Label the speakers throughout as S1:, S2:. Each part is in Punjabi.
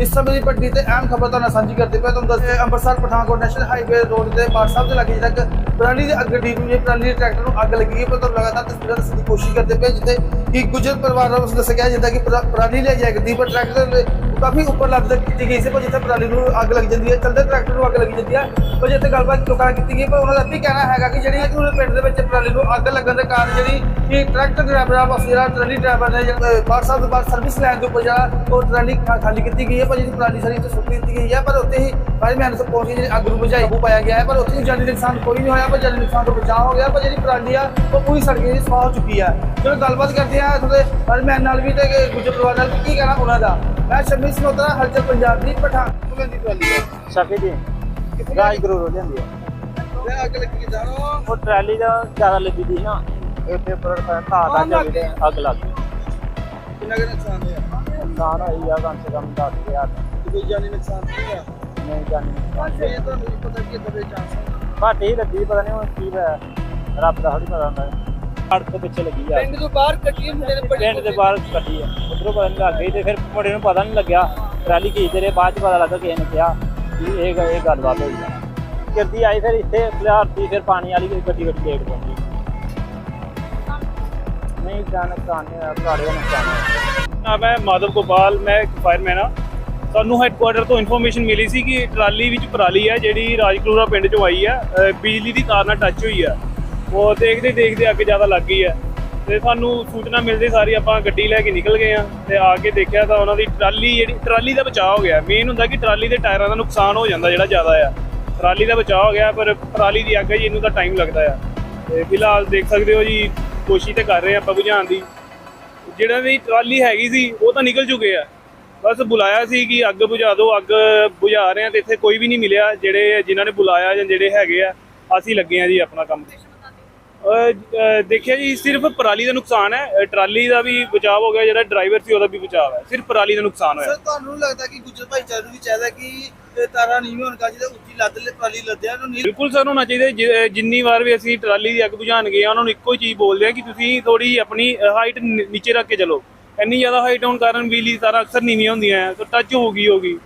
S1: ਇਸ ਸਮੇਂ ਦੀ ਵੱਡੀ ਤੇ ਅਹਿਮ ਖਬਰ ਤੁਹਾਨੂੰ ਸਾਂਝੀ ਕਰਦੇ ਪਏ ਤੁਹਾਨੂੰ ਦੱਸਦੇ Amritsar Pathankot national highway road ਤੇ ਬਾੜ ਸਾਹਿਬ ਦੇ ਲਾਗੇ ਜਿਹੜਾ ਕਿ ਪ੍ਰਾਲੀ ਦੇ ਅੱਗੇ ਡੀਪ ਜੇ ਪ੍ਰਾਲੀ ਦੇ ਟਰੈਕਟਰ ਨੂੰ ਅੱਗ ਲੱਗੀ ਹੈ, ਪਰ ਤੁਹਾਨੂੰ ਲਗਾਤਾਰ ਤਸਵੀਰਾਂ ਦੱਸਣ ਦੀ ਕੋਸ਼ਿਸ਼ ਕਰਦੇ ਪਏ ਜਿੱਥੇ ਕਿ ਗੁਜਰ ਪਰਿਵਾਰ ਵੱਲੋਂ ਦੱਸਿਆ ਗਿਆ ਜਿੱਦਾਂ ਕਿ ਪਰਾ- ਲੈ ਜਾਇਆ ਕਰਦੀ ਪਰ ਟਰੈਕਟਰ ਕਾਫੀ ਉੱਪਰ ਲੱਗ ਕੀਤੀ ਗਈ ਸੀ, ਪਰ ਜਿੱਥੇ ਪਰਾਲੀ ਨੂੰ ਅੱਗ ਲੱਗ ਜਾਂਦੀ ਹੈ, ਚਲਦੇ ਟਰੈਕਟਰ ਨੂੰ ਅੱਗ ਲੱਗ ਜਾਂਦੀ ਹੈ, ਪਰ ਜਿੱਥੇ ਗੱਲਬਾਤ ਲੋਕਾਂ ਨਾਲ ਕੀਤੀ ਗਈ, ਪਰ ਉਹਨਾਂ ਦਾ ਵੀ ਕਹਿਣਾ ਹੈਗਾ ਕਿ ਜਿਹੜੀ ਕਿ ਪਿੰਡ ਦੇ ਵਿੱਚ ਪਰਾਲੀ ਨੂੰ ਅੱਗ ਲੱਗਣ ਦੇ ਕਾਰਨ ਜਿਹੜੀ ਕਿ ਟਰੈਕਟਰ ਡਰਾਈਵਰ ਆ, ਬਸ ਜਿਹੜਾ ਟਰਾਲੀ ਡਰਾਈਵਰ ਨੇ, ਜਿਹੜਾ ਸਾਹਿਬ ਤੋਂ ਬਾਅਦ ਸਰਵਿਸ ਲੈਣ ਦੇ ਉੱਪਰ ਜਿਹੜਾ ਉਹ ਟਰਾਲੀ ਖਾਲੀ ਕੀਤੀ ਗਈ ਹੈ, ਪਰ ਜਿਹੜੀ ਪਰਾਲੀ ਸਾਰੀ ਉੱਤੇ ਸੁੱਟ ਦਿੱਤੀ ਗਈ ਹੈ, ਪਰ ਉੱਥੇ ਹੀ ਫਾਇਰਮੈਨ ਤੋਂ ਪਹੁੰਚ ਕੇ ਜਿਹੜੀ ਅੱਗ ਨੂੰ ਬੁਝਾਈ ਹੋ ਪਾਇਆ ਗਿਆ ਹੈ, ਪਰ ਉੱਥੇ ਹੀ ਜਾਨੀ ਨੁਕਸਾਨ ਕੋਈ ਨਹੀਂ ਹੋਇਆ, ਪਰ ਜਾਨੀ ਨੁਕਸਾਨ ਤੋਂ ਬਚਾਅ ਹੋ ਗਿਆ, ਪਰ ਜਿਹੜੀ ਪਰਾਲੀ ਆ, ਉਹ ਪੂਰੀ ਸੜ ਗਈ ਸਵਾਹ ਹੋ ਚੁੱਕੀ ਹੈ ਜਦੋਂ ਗੱਲਬਾਤ ਕਰਦੇ ਆ, ਤੁਹਾਡੇ ਫਾਇਰਮੈਨ ਨਾਲ ਵੀ ਤੇ ਗੁਜਰ ਪਰਿਵਾਰ ਨਾਲ ਵੀ ਕੀ ਕਹਿਣਾ ਉਹਨਾਂ ਦਾ? ਮੈਂ ਸ਼ਮੀ ਸਨੋਤਰਾ ਹਲਚਲ ਪੰਜਾਬ ਦੀ ਪਠਾਨਕੋਟ ਦੀ ਟਰਾਲੀ। ਹੈ
S2: ਸਕੇ ਜੀ ਰਾਜ ਗਰੂ ਹੋ ਜਾਂਦੀ ਹੈ
S1: ਤੇ ਅੱਗ ਲੱਗੀ ਜਾਣੋ
S2: ਉਹ ਟਰਾਲੀ ਦਾ ਜ਼ਿਆਦਾ ਲੱਗੀ ਦੀ ਨਾ ਉੱਤੇ ਉੱਪਰ ਘਾਹ ਦਾ ਚੱਲ ਤੇ ਅੱਗ ਲੱਗ ਗਈ।
S1: ਕਿੰਨਾ ਕੁ ਨੁਕਸਾਨ ਹੋਇਆ?
S2: ਨੁਕਸਾਨ ਹੋਈ ਆ ਕਮ ਸੇ ਕਮ 10000
S1: ਕੋਈ ਜਾਨੀ ਨੁਕਸਾਨ ਨਹੀਂ ਆ
S2: ਨਹੀਂ ਜਾਣੀ
S1: ਇਹ ਤੁਹਾਨੂੰ ਨਹੀਂ ਪਤਾ ਕਿ ਇਦਾਂ ਦੇ ਚਾਂਸ
S2: ਘਾਟੇ ਹੀ ਲੱਗੀ ਪਤਾ ਨਹੀਂ ਹੁਣ ਕੀ ਹੋਇਆ। ਰੱਬ ਦਾ ਥੋੜੀ ਪਤਾ ਹੁੰਦਾ। ਸੜਕ ਤੋਂ ਪਿੱਛੇ ਲੱਗੀ ਆ।
S1: ਪਿੰਡ ਤੋਂ ਬਾਹਰ ਕੱਢੀ ਮੁੰਡੇ ਨੇ
S2: ਪਿੰਡ ਦੇ ਬਾਹਰ ਕੱਢੀ ਆ। ਉਧਰੋਂ ਪਤਾ ਨਹੀਂ ਲੱਗ ਗਈ ਤੇ ਫਿਰ ਮੁੰਡੇ ਨੂੰ ਪਤਾ ਨਹੀਂ ਲੱਗਿਆ। ਟਰਾਲੀ ਖੀਚਦੇ ਰਹੇ ਬਾਅਦ ਚ ਪਤਾ ਲੱਗਾ ਕਿਸੇ ਨੇ ਕਿਹਾ ਕਿ ਇਹ ਇਹ ਗੱਲਬਾਤ ਹੋਈ ਆ। ਕਿਰਦੀ ਆਈ ਫਿਰ ਇੱਥੇ ਖਿਲਾਰਤੀ ਫਿਰ ਪਾਣੀ ਵਾਲੀ ਗੱਡੀ ਗੱਡੀ ਲੇਟ ਪਹੁੰਚੀ। ਦਾ ਹੋਇਆ।
S3: ਨਾ ਮੈਂ ਮਾਧਵ ਗੋਪਾਲ ਮੈਂ ਇੱਕ ਫਾਇਰਮੈਨ ਆ। ਸਾਨੂੰ ਹੈੱਡਕੁਆਟਰ ਤੋਂ ਇਨਫੋਰਮੇਸ਼ਨ ਮਿਲੀ ਸੀ ਕਿ ਟਰਾਲੀ ਵਿੱਚ ਪਰਾਲੀ ਹੈ ਜਿਹੜੀ ਰਾਜਕਲੂਰਾ ਪਿੰਡ ਚੋਂ ਆਈ ਹੈ ਬਿਜਲੀ ਦੀ ਤਾਰ ਨਾਲ ਟੱਚ ਹੋਈ ਹੈ ਉਹ ਦੇਖਦੇ ਦੇਖਦੇ ਅੱਗ ਜ਼ਿਆਦਾ ਲੱਗ ਗਈ ਹੈ। ਤੇ ਸਾਨੂੰ ਸੂਚਨਾ ਮਿਲਦੀ ਸਾਰੀ, ਆਪਾਂ ਗੱਡੀ ਲੈ ਕੇ ਨਿਕਲ ਗਏ ਆ ਤੇ ਆ ਕੇ ਦੇਖਿਆ ਤਾਂ ਉਹਨਾਂ ਦੀ ਟਰਾਲੀ ਜਿਹੜੀ, ਟਰਾਲੀ ਦਾ ਬਚਾਅ ਹੋ ਗਿਆ। ਮੇਨ ਹੁੰਦਾ ਕਿ ਟਰਾਲੀ ਦੇ ਟਾਇਰਾਂ ਦਾ ਨੁਕਸਾਨ ਹੋ ਜਾਂਦਾ ਜਿਹੜਾ ਜ਼ਿਆਦਾ ਆ। ਟਰਾਲੀ ਦਾ ਬਚਾਅ ਹੋ ਗਿਆ, ਪਰ ਟਰਾਲੀ ਦੀ ਅੱਗ ਜੀ, ਇਹਨੂੰ ਤਾਂ ਟਾਈਮ ਲੱਗਦਾ ਆ। ਤੇ ਫਿਲਹਾਲ ਦੇਖ ਸਕਦੇ ਹੋ ਜੀ, ਕੋਸ਼ਿਸ਼ ਤੇ ਕਰ ਰਹੇ ਆ ਆਪਾਂ ਬੁਝਾਉਣ ਦੀ। ਜਿਹੜਾ ਦੀ ਟਰਾਲੀ ਹੈਗੀ ਸੀ, ਉਹ ਤਾਂ ਨਿਕਲ ਚੁੱਕੇ ਆ। ਬਸ ਬੁਲਾਇਆ ਸੀ ਕਿ ਅੱਗ ਬੁਝਾ ਦਿਓ, ਅੱਗ ਬੁਝਾ ਰਹੇ ਆ ਤੇ ਇੱਥੇ ਕੋਈ ਵੀ ਨਹੀਂ ਮਿਲਿਆ, ਜਿਹੜੇ ਜਿਨ੍ਹਾਂ ਨੇ ਬੁਲਾਇਆ ਜਾਂ ਜਿਹੜੇ ਹੈਗੇ ਆ, ਅਸੀਂ ਲੱਗੇ ਆ ਜੀ ਆਪਣਾ ਕੰਮ। ਦੇਖਿਆ ਜੀ ਸਿਰਫ ਪਰਾਲੀ ਦਾ ਨੁਕਸਾਨ ਹੈ। ਟਰਾਲੀ ਦਾ ਵੀ ਬਚਾਅ ਹੋ ਗਿਆ ਜਿਹੜਾ ਡਰਾਈਵਰ ਸੀ ਉਹਦਾ ਵੀ ਬਚਾਅ ਹੈ। ਸਿਰਫ ਪਰਾਲੀ ਦਾ ਨੁਕਸਾਨ ਹੋਇਆ।
S1: ਸਰ ਤੁਹਾਨੂੰ ਲੱਗਦਾ ਕਿ ਗੁੱਜਰ ਭਾਈਚਾਰੇ ਨੂੰ ਵੀ ਚਾਹੀਦਾ ਕਿ ਤਾਰਾਂ ਨਹੀਂ ਹੋਣ ਕਾ ਜਿਹਦਾ ਉੱਚੀ ਲੱਦ ਲੈ ਟਰਾਲੀ ਲੱਦਿਆ ਨੂੰ ਨਹੀਂ
S3: ਬਿਲਕੁਲ ਸਰ ਹੋਣਾ ਚਾਹੀਦਾ ਜਿ- ਜਿੰਨੀ ਵਾਰ ਵੀ ਅਸੀਂ ਟਰਾਲੀ ਦੀ ਅੱਗ ਬੁਝਾਉਣ ਗਏ ਉਹਨਾਂ ਨੂੰ ਇੱਕੋ ਹੀ ਚੀਜ਼ ਬੋਲਦੇ ਆ ਕਿ ਤੁਸੀਂ ਥੋੜੀ ਆਪਣੀ ਹਾਈਟ ਨੀਚੇ ਰੱਖ ਕੇ ਚੱਲੋ। ਇੰਨੀ ਜ਼ਿਆਦਾ ਹਾਈਟ ਹੋਣ ਕਾਰਨ ਬਿਜਲੀ ਤਾਰਾਂ ਅਕਸਰ ਨੀਵੀਆਂ ਹੁੰਦੀਆਂ ਤਾਂ ਟੱਚ ਹੋ ਗਈ ਹੋਗੀ।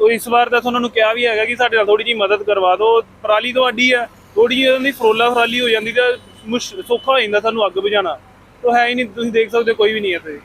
S3: ਉਹ ਇਸ ਵਾਰ ਤਾਂ ਉਹਨਾਂ ਨੂੰ ਕਿਹਾ ਵੀ ਹੈਗਾ ਕਿ ਸਾਡੇ ਨਾਲ ਥੋੜੀ ਜਿਹੀ ਮਦਦ ਕਰਵਾ ਦਿਓ। ਪਰਾਲੀ ਤੋਂ ਅੱਡੀ ਹੈ। ਥੋੜੀ ਜਿਹੀ ਦੀ ਫਰੋਲਾ ਫਰਾਲੀ ਹੋ ਜਾਂਦੀ ਤਾਂ ਮੁਸ਼ ਸੌਖਾ ਹੋ ਜਾਂਦਾ ਸਾਨੂੰ ਅੱਗ ਬੁਝਾਉਣਾ। ਤਾਂ ਹੈ ਹੀ ਨਹੀਂ, ਤੁਸੀਂ ਦੇਖ ਸਕਦੇ ਹੋ, ਕੋਈ ਵੀ ਨਹੀਂ ਹੈ ਤੇ